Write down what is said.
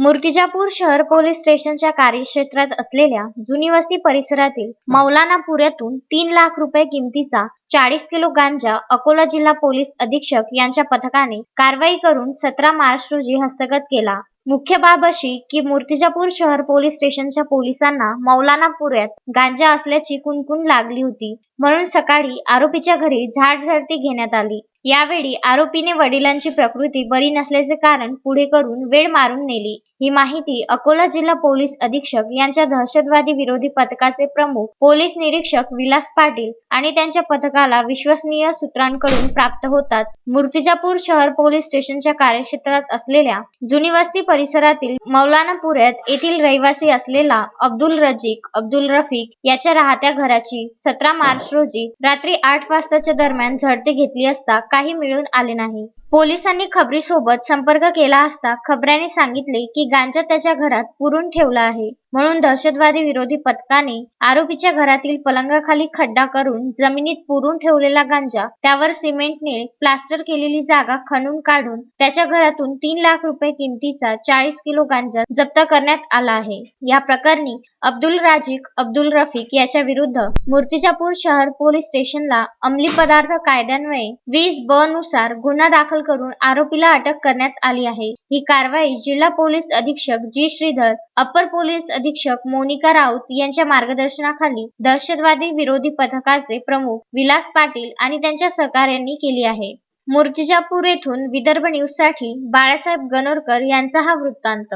मूर्तिजापूर शहर पोलीस स्टेशनच्या कार्यक्षेत्रात असलेल्या जुनी वस्ती परिसरातील मौलानापुऱ्यातून तीन लाख रुपये किमतीचा चाळीस किलो गांजा अकोला जिल्हा पोलीस अधीक्षक यांच्या पथकाने कारवाई करून सतरा मार्च रोजी हस्तगत केला. मुख्य बाब अशी की मूर्तिजापूर शहर पोलीस स्टेशनच्या पोलिसांना मौलानापुऱ्यात गांजा असल्याची कुणकुण लागली होती. म्हणून सकाळी आरोपीच्या घरी झाडझडती घेण्यात आली. यावेळी आरोपीने वडिलांची प्रकृती बरी नसल्याचे कारण पुढे करून वेळ मारून नेली. ही माहिती अकोला जिल्हा पोलीस अधीक्षक यांच्या दहशतवादी विरोधी पथकाचे प्रमुख पोलीस निरीक्षक विलास पाटील आणि त्यांच्या पथकाला विश्वसनीय सूत्रांकडून प्राप्त होताच. मूर्तिजापूर शहर पोलीस स्टेशनच्या कार्यक्षेत्रात असलेल्या जुनी वस्ती परिसरातील मौलानापुऱ्यात येथील रहिवासी असलेला अब्दुल रजीक अब्दुल रफिक याच्या राहत्या घराची सतरा मार्च रोजी रात्री आठ वाजताच्या दरम्यान झडती घेतली असता काही मिळून आले नाही. पोलिसांनी खबरीसोबत संपर्क केला असता खबऱ्याने सांगितले की गांजा त्याच्या घरात पुरून ठेवला आहे. म्हणून दहशतवादी विरोधी पथकाने आरोपीच्या घरातील पलंगाखाली खड्डा करून जमिनीत पुरून ठेवलेला गांजा त्यावर सिमेंटने प्लास्टर केलेली जागा खणून काढून त्याच्या घरातून तीन लाख रुपये किमतीचा चाळीस किलो गांजा जप्त करण्यात आला आहे. या प्रकरणी अब्दुल राजिक अब्दुल रफिक याच्या विरुद्ध मूर्तिजापूर शहर पोलीस स्टेशनला अंमली पदार्थ कायद्यान्वये वीस ब नुसार गुन्हा दाखल करून आरोपीला अटक करण्यात आली आहे. ही कारवाई जिल्हा पोलीस अधीक्षक जी. श्रीधर अपर पोलीस अधीक्षक मोनिका राऊत यांच्या मार्गदर्शनाखाली दहशतवादी विरोधी पथकाचे प्रमुख विलास पाटील आणि त्यांच्या सहकार्यांनी केली आहे. मूर्तिजापूर येथून विदर्भ न्यूजसाठी बाळासाहेब गणोरकर यांचा हा वृत्तांत.